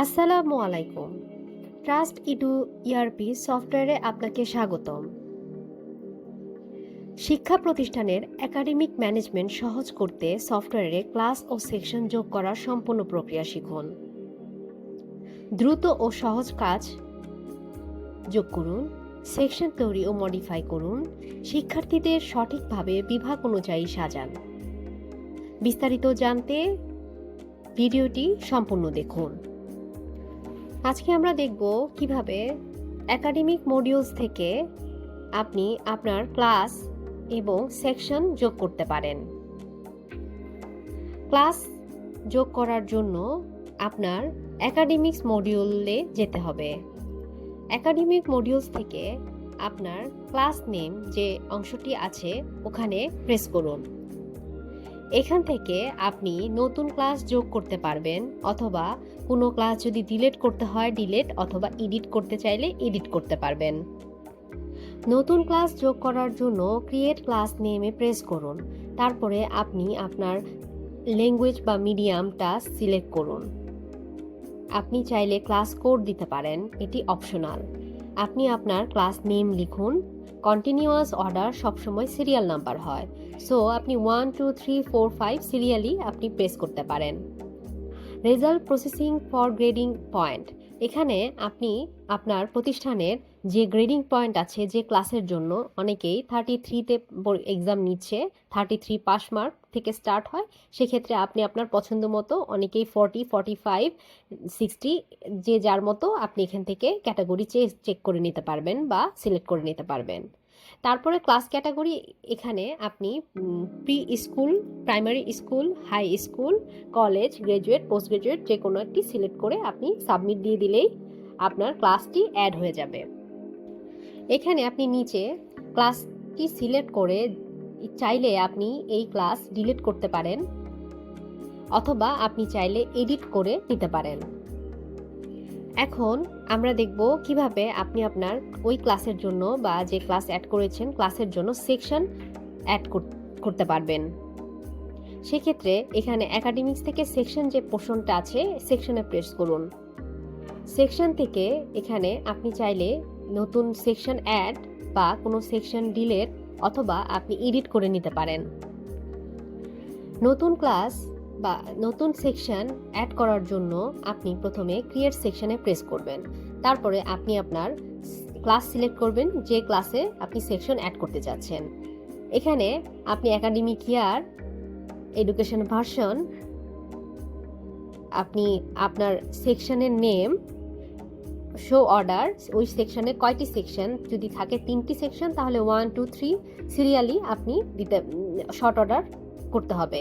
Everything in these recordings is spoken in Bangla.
আসসালামু আলাইকুম। ট্রাস্ট ইডু ইআরপি সফটওয়্যারে আপনাকে স্বাগতম। শিক্ষা প্রতিষ্ঠানের একাডেমিক ম্যানেজমেন্ট সহজ করতে সফটওয়্যারে ক্লাস ও সেকশন যোগ করার সম্পূর্ণ প্রক্রিয়া শিখুন। দ্রুত ও সহজ কাজ যোগ করুন সেকশন তৈরি ও মডিফাই করুন, শিক্ষার্থীদের সঠিকভাবে বিভাগ অনুযায়ী সাজান। বিস্তারিত জানতে ভিডিওটি সম্পূর্ণ দেখুন। আজকে আমরা দেখব কীভাবে একাডেমিক মডিউলস থেকে আপনি আপনার ক্লাস এবং সেকশন যোগ করতে পারেন। ক্লাস যোগ করার জন্য আপনার একাডেমিক্স মডিউলে যেতে হবে। একাডেমিক মডিউলস থেকে আপনার ক্লাস নেম যে অংশটি আছে, ওখানে প্রেস করুন। এখান থেকে আপনি নতুন ক্লাস যোগ করতে পারবেন, অথবা কোনো ক্লাস যদি ডিলিট করতে হয় ডিলিট অথবা এডিট করতে চাইলে এডিট করতে পারবেন। নতুন ক্লাস যোগ করার জন্য ক্রিয়েট ক্লাস নেমে প্রেস করুন। তারপরে আপনি আপনার ল্যাঙ্গুয়েজ বা মিডিয়ামটা সিলেক্ট করুন। আপনি চাইলে ক্লাস কোড দিতে পারেন, এটি অপশনাল আপনি আপনার ক্লাস নেম লিখুন। কন্টিনিউয়াস অর্ডার সবসময় সিরিয়াল নাম্বার হয়। সো, আপনি one two three four five সিরিয়ালই আপনি প্রেস করতে পারেন। Result processing for grading point. এখানে আপনি আপনার প্রতিষ্ঠানের যে গ্রেডিং পয়েন্ট আছে, যে ক্লাসের জন্য অনেকেই থার্টি থ্রিতে এক্সাম নিচ্ছে থার্টি থ্রি পাস মার্ক থেকে স্টার্ট হয়। সেক্ষেত্রে আপনি আপনার পছন্দ মতো অনেকেই ফর্টি ফর্টি ফাইভ সিক্সটি যে যার মতো আপনি এখান থেকে ক্যাটাগরি চেক করে নিতে পারবেন বা সিলেক্ট করে নিতে পারবেন। তারপরে ক্লাস ক্যাটাগরি এখানে আপনি pre school primary school high school college graduate post graduate যে কোনো একটি সিলেক্ট করে আপনি সাবমিট দিয়ে দিলেই আপনার ক্লাসটি অ্যাড হয়ে যাবে। এখানে আপনি নিচে ক্লাসটি সিলেক্ট করে চাইলে আপনি এই ক্লাস ডিলিট করতে পারেন, অথবা আপনি চাইলে এডিট করে নিতে পারেন। এখন আমরা দেখব কীভাবে আপনি আপনার ওই ক্লাসের জন্য বা যে ক্লাস অ্যাড করেছেন, ক্লাসের জন্য সেকশন অ্যাড করতে পারবেন। সেক্ষেত্রে এখানে একাডেমিক্স থেকে সেকশন যে পোর্শনটা আছে সেকশনে প্রেস করুন। সেকশন থেকে এখানে আপনি চাইলে নতুন সেকশন অ্যাড বা কোনো সেকশন ডিলেট অথবা আপনি এডিট করে নিতে পারেন। নতুন ক্লাস বা নতুন সেকশন অ্যাড করার জন্য আপনি প্রথমে ক্রিয়েট সেকশনে প্রেস করবেন। তারপরে আপনি আপনার ক্লাস সিলেক্ট করবেন, যে ক্লাসে আপনি সেকশন অ্যাড করতে যাচ্ছেন। এখানে আপনি একাডেমিক ইয়ার এডুকেশন ভার্সন আপনি আপনার সেকশনের নেম শো অর্ডার ওই সেকশনে কয়টি সেকশন যদি থাকে তিনটি সেকশন তাহলে ওয়ান টু থ্রি সিরিয়ালি আপনি দিতে শর্ট অর্ডার করতে হবে।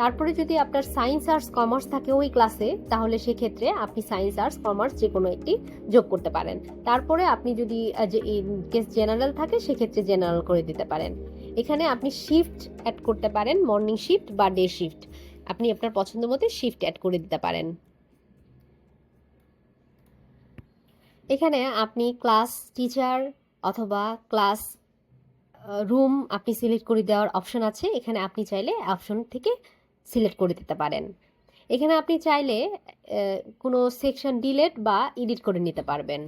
তারপরে যদি আপনার সায়েন্স আর্টস কমার্স থাকে ওই ক্লাসে তাহলে সেক্ষেত্রে আপনি সায়েন্স আর্টস কমার্স যে কোনো একটি যোগ করতে পারেন। তারপরে আপনি যদি কেস জেনারেল থাকে, সেক্ষেত্রে জেনারেল করে দিতে পারেন। এখানে আপনি শিফট অ্যাড করতে পারেন মর্নিং শিফট বা ডে শিফট আপনি আপনার পছন্দ মতো শিফট অ্যাড করে দিতে পারেন। এখানে আপনি ক্লাস টিচার অথবা ক্লাস রুম আপনি সিলেক্ট করে দেওয়ার অপশন আছে। এখানে আপনি চাইলে অপশন থেকে সিলেক্ট করে দিতে পারেন। এখানে আপনি চাইলে কোনো সেকশন ডিলেট বা এডিট করে নিতে পারবেন।